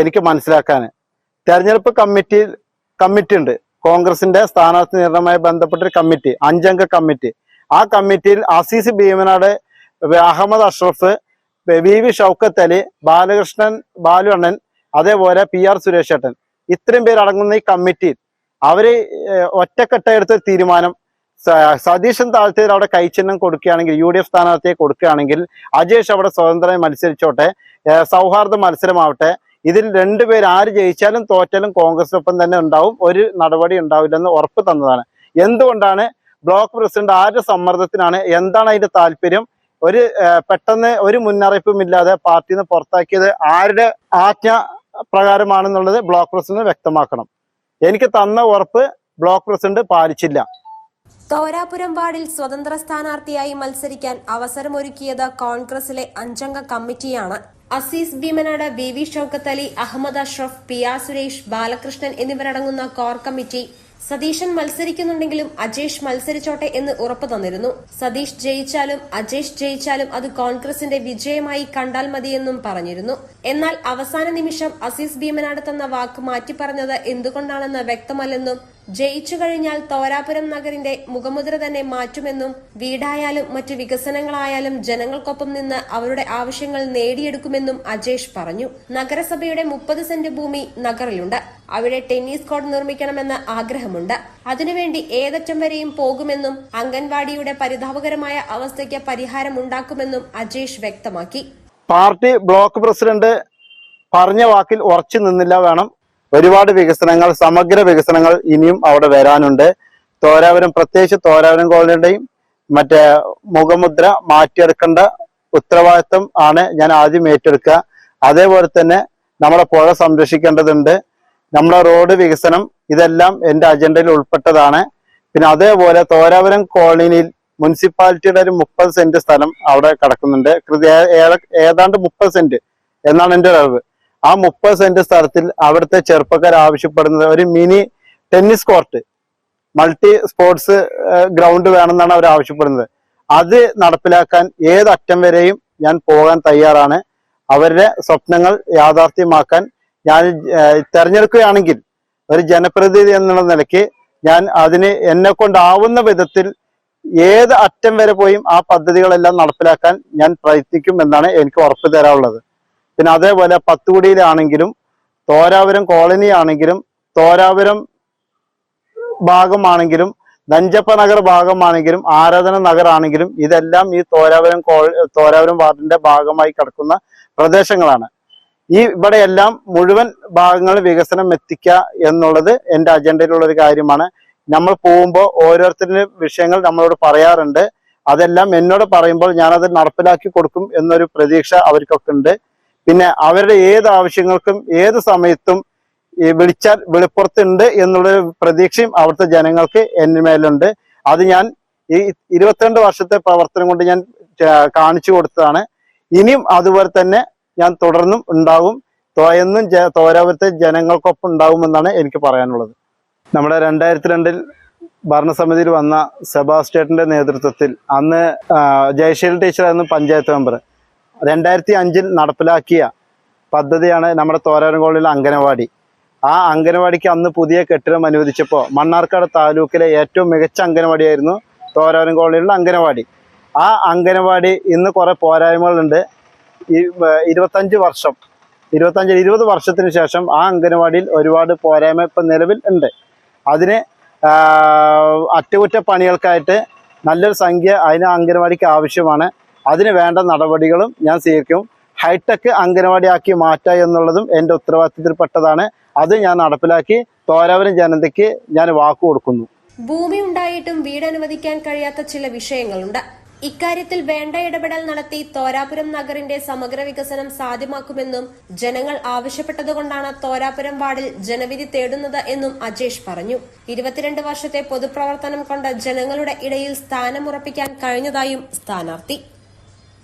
എനിക്ക് മനസ്സിലാക്കാൻ തെരഞ്ഞെടുപ്പ് കമ്മിറ്റി കമ്മിറ്റി ഉണ്ട്. കോൺഗ്രസിന്റെ സ്ഥാനാർത്ഥി നിർണയവുമായി ബന്ധപ്പെട്ട ഒരു കമ്മിറ്റി അഞ്ചംഗ കമ്മിറ്റി. ആ കമ്മിറ്റിയിൽ അസീസ് ഭീമനാട് അഹമ്മദ് അഷ്റഫ് വി വി ഷൗക്കത്ത് അലി ബാലകൃഷ്ണൻ ബാലു അണ്ണൻ അതേപോലെ പി ആർ സുരേഷ് ഏട്ടൻ. ഇത്രയും പേരടങ്ങുന്ന ഈ കമ്മിറ്റിയിൽ അവർ ഏഹ്, ഒറ്റക്കെട്ട എടുത്ത ഒരു തീരുമാനം സതീശൻ താഴ്ത്തിയിൽ അവിടെ കൈച്ചിഹ്നം കൊടുക്കുകയാണെങ്കിൽ യു ഡി എഫ് സ്ഥാനാർത്ഥിയെ കൊടുക്കുകയാണെങ്കിൽ അജേഷ് അവിടെ സ്വതന്ത്രമായി മത്സരിച്ചോട്ടെ സൗഹാർദ്ദ മത്സരമാവട്ടെ ഇതിൽ രണ്ടുപേർ ആര് ജയിച്ചാലും തോറ്റാലും കോൺഗ്രസിനൊപ്പം തന്നെ ഉണ്ടാവും. ഒരു നടപടി ഉണ്ടാവില്ലെന്ന് ഉറപ്പ് തന്നതാണ്. എന്തുകൊണ്ടാണ് ബ്ലോക്ക് പ്രസിഡന്റ് ആരുടെ സമ്മർദ്ദത്തിനാണ്? എന്താണ് അതിന്റെ താല്പര്യം? ഒരു പെട്ടെന്ന് ഒരു മുന്നറിയിപ്പും ഇല്ലാതെ പാർട്ടിയിൽ നിന്ന് പുറത്താക്കിയത് ആരുടെ ആജ്ഞ പ്രകാരമാണെന്നുള്ളത് ബ്ലോക്ക് പ്രസിഡന്റ് വ്യക്തമാക്കണം. എനിക്ക് തന്ന ഉറപ്പ് ബ്ലോക്ക് പ്രസിഡന്റ് പാലിച്ചില്ല. തോരാപുരം വാർഡിൽ സ്വതന്ത്ര സ്ഥാനാർത്ഥിയായി മത്സരിക്കാൻ അവസരമൊരുക്കിയത് കോൺഗ്രസിലെ അഞ്ചംഗ കമ്മിറ്റിയാണ്. Aziz Bheemanad V V Shoukath Ali Ahammed Ashraf P R Suresh Balakrishnan എന്നിവരടങ്ങുന്ന കോർ കമ്മിറ്റി സതീശൻ മത്സരിക്കുന്നുണ്ടെങ്കിലും അജേഷ് മത്സരിച്ചോട്ടെ എന്ന് ഉറപ്പു തന്നിരുന്നു. സതീഷ് ജയിച്ചാലും അജേഷ് ജയിച്ചാലും അത് കോൺഗ്രസിന്റെ വിജയമായി കണ്ടാൽ മതിയെന്നും പറഞ്ഞിരുന്നു. എന്നാൽ അവസാന നിമിഷം അസീസ് ഭീമനാട് തന്ന വാക്ക് മാറ്റിപ്പറഞ്ഞത് എന്തുകൊണ്ടാണെന്ന് വ്യക്തമല്ലെന്നും ജയിച്ചു കഴിഞ്ഞാൽ തോരാപുരം നഗരിന്റെ മുഖമുദ്ര തന്നെ മാറ്റുമെന്നും വീടായാലും മറ്റു വികസനങ്ങളായാലും ജനങ്ങൾക്കൊപ്പം നിന്ന് അവരുടെ ആവശ്യങ്ങൾ നേടിയെടുക്കുമെന്നും അജേഷ് പറഞ്ഞു. നഗരസഭയുടെ മുപ്പത് സെന്റ് ഭൂമി നഗറിലുണ്ട്. അവിടെ ടെന്നീസ് കോർട്ട് നിർമ്മിക്കണമെന്ന് ആഗ്രഹമുണ്ട്. അതിനുവേണ്ടി ഏതറ്റം വരെയും പോകുമെന്നും അംഗൻവാടിയുടെ പരിതാപകരമായ അവസ്ഥയ്ക്ക് പരിഹാരം ഉണ്ടാക്കുമെന്നും അജേഷ് വ്യക്തമാക്കി. പാർട്ടി ബ്ലോക്ക് പ്രസിഡന്റ് പറഞ്ഞ വാക്കിൽ ഉറച്ചു നിന്നില്ല വേണം. ഒരുപാട് വികസനങ്ങൾ സമഗ്ര വികസനങ്ങൾ ഇനിയും അവിടെ വരാനുണ്ട്. തോരാവരം പ്രത്യേകിച്ച് തോരാവരം കോളനിയുടെയും മറ്റേ മുഖമുദ്ര മാറ്റിയെടുക്കേണ്ട ഉത്തരവാദിത്വം ആണ് ഞാൻ ആദ്യം ഏറ്റെടുക്കുക. അതേപോലെ തന്നെ നമ്മുടെ പുഴ സംരക്ഷിക്കേണ്ടതുണ്ട്. നമ്മുടെ റോഡ് വികസനം ഇതെല്ലാം എന്റെ അജണ്ടയിൽ ഉൾപ്പെട്ടതാണ്. പിന്നെ അതേപോലെ തോരാപുരം കോളനിയിൽ മുനിസിപ്പാലിറ്റിയുടെ ഒരു മുപ്പത് സെന്റ് സ്ഥലം അവിടെ കിടക്കുന്നുണ്ട്. ഏതാണ്ട് മുപ്പത് സെന്റ് എന്നാണ് എന്റെ അറിവ്. ആ മുപ്പത് സെന്റ് സ്ഥലത്തിൽ അവിടുത്തെ ചെറുപ്പക്കാർ ആവശ്യപ്പെടുന്നത് ഒരു mini tennis court multi sports ground വേണമെന്നാണ് അവർ ആവശ്യപ്പെടുന്നത്. അത് നടപ്പിലാക്കാൻ ഏത് അറ്റം വരെയും ഞാൻ പോകാൻ തയ്യാറാണ്. അവരുടെ സ്വപ്നങ്ങൾ യാഥാർത്ഥ്യമാക്കാൻ ഞാൻ തെരഞ്ഞെടുക്കുകയാണെങ്കിൽ ഒരു ജനപ്രതിനിധി എന്നുള്ള നിലയ്ക്ക് ഞാൻ അതിന് എന്നെ കൊണ്ടാവുന്ന വിധത്തിൽ ഏത് അറ്റം വരെ പോയും ആ പദ്ധതികളെല്ലാം നടപ്പിലാക്കാൻ ഞാൻ പ്രയത്നിക്കും എന്നാണ് എനിക്ക് ഉറപ്പ് തരാനുള്ളത്. പിന്നെ അതേപോലെ പത്തുകുടിയിലാണെങ്കിലും തോരാപുരം കോളനി ആണെങ്കിലും തോരാപുരം ഭാഗമാണെങ്കിലും നഞ്ചപ്പ നഗർ ഭാഗമാണെങ്കിലും ആരാധന നഗർ ആണെങ്കിലും ഇതെല്ലാം ഈ തോരാപുരം കോ തോരാപുരം വാർഡിന്റെ ഭാഗമായി കിടക്കുന്ന പ്രദേശങ്ങളാണ്. ഈ ഇവിടെയെല്ലാം മുഴുവൻ ഭാഗങ്ങൾ വികസനം എത്തിക്കുക എന്നുള്ളത് എന്റെ അജണ്ടയിലുള്ള ഒരു കാര്യമാണ്. നമ്മൾ പോകുമ്പോൾ ഓരോരുത്തരുടെ വിഷയങ്ങൾ നമ്മളോട് പറയാറുണ്ട്. അതെല്ലാം എന്നോട് പറയുമ്പോൾ ഞാനത് നടപ്പിലാക്കി കൊടുക്കും എന്നൊരു പ്രതീക്ഷ അവർക്കൊക്കെ ഉണ്ട്. പിന്നെ അവരുടെ ഏത് ആവശ്യങ്ങൾക്കും ഏത് സമയത്തും വിളിച്ചാൽ വെളിപ്പുറത്തുണ്ട് എന്നുള്ളൊരു പ്രതീക്ഷയും അവിടുത്തെ ജനങ്ങൾക്ക് എന്റെ മേലുണ്ട്. അത് ഞാൻ ഈ ഇരുപത്തിരണ്ട് വർഷത്തെ പ്രവർത്തനം കൊണ്ട് ഞാൻ കാണിച്ചു കൊടുത്തതാണ്. ഇനിയും അതുപോലെ തന്നെ ഞാൻ തുടർന്നും ഉണ്ടാവും. എന്നും തോരാപുരത്തെ ജനങ്ങൾക്കൊപ്പം ഉണ്ടാവുമെന്നാണ് എനിക്ക് പറയാനുള്ളത്. നമ്മുടെ രണ്ടായിരത്തി രണ്ടിൽ ഭരണസമിതിയിൽ വന്ന സെബാസ്റ്റേറ്റിന്റെ നേതൃത്വത്തിൽ അന്ന് ജയശീൽ ടീച്ചറായിരുന്നു പഞ്ചായത്ത് മെമ്പർ. രണ്ടായിരത്തി അഞ്ചിൽ നടപ്പിലാക്കിയ പദ്ധതിയാണ് നമ്മുടെ തോരാരം കോളനിയിലെ അംഗനവാടി. ആ അംഗനവാടിക്ക് അന്ന് പുതിയ കെട്ടിടം അനുവദിച്ചപ്പോൾ മണ്ണാർക്കാട് താലൂക്കിലെ ഏറ്റവും മികച്ച അംഗനവാടിയായിരുന്നു തോരാരം കോളനിയിലുള്ള അംഗനവാടി. ആ അംഗനവാടി ഇന്ന് കുറേ പോരായ്മകളുണ്ട്. ഇരുപത്തഞ്ച് വർഷം ഇരുപത്തഞ്ച് ഇരുപത് വർഷത്തിന് ശേഷം ആ അംഗനവാടിയിൽ ഒരുപാട് പോരായ്മ ഇപ്പം നിലവിൽ ഉണ്ട്. അതിന് അറ്റകുറ്റപ്പണികൾക്കായിട്ട് നല്ലൊരു സംഖ്യ അതിന് അംഗനവാടിക്ക് ആവശ്യമാണ്. അതിന് വേണ്ട നടപടികളും ഞാൻ സ്വീകരിക്കും. ഹൈടെക് അംഗനവാടിയാക്കി മാറ്റുക എന്നുള്ളതും എന്റെ ഉത്തരവാദിത്തത്തിൽപ്പെട്ടതാണ്. അത് ഞാൻ നടപ്പിലാക്കി. തോരാവരം ജനതയ്ക്ക് ഞാൻ വാക്കു കൊടുക്കുന്നു. ഭൂമി ഉണ്ടായിട്ടും വീട് അനുവദിക്കാൻ കഴിയാത്ത ചില വിഷയങ്ങളുണ്ട്. ഇക്കാര്യത്തിൽ വേണ്ട ഇടപെടൽ നടത്തി തോരാപുരം നഗറിന്റെ സമഗ്ര വികസനം സാധ്യമാക്കുമെന്നും ജനങ്ങൾ ആവശ്യപ്പെട്ടതുകൊണ്ടാണ് തോരാപുരം വാർഡിൽ ജനവിധി തേടുന്നത് എന്നും അജേഷ് പറഞ്ഞു. ഇരുപത്തിരണ്ട് വർഷത്തെ പൊതുപ്രവർത്തനം കൊണ്ട് ജനങ്ങളുടെ ഇടയിൽ സ്ഥാനമുറപ്പിക്കാൻ കഴിഞ്ഞതായും സ്ഥാനാർത്ഥി.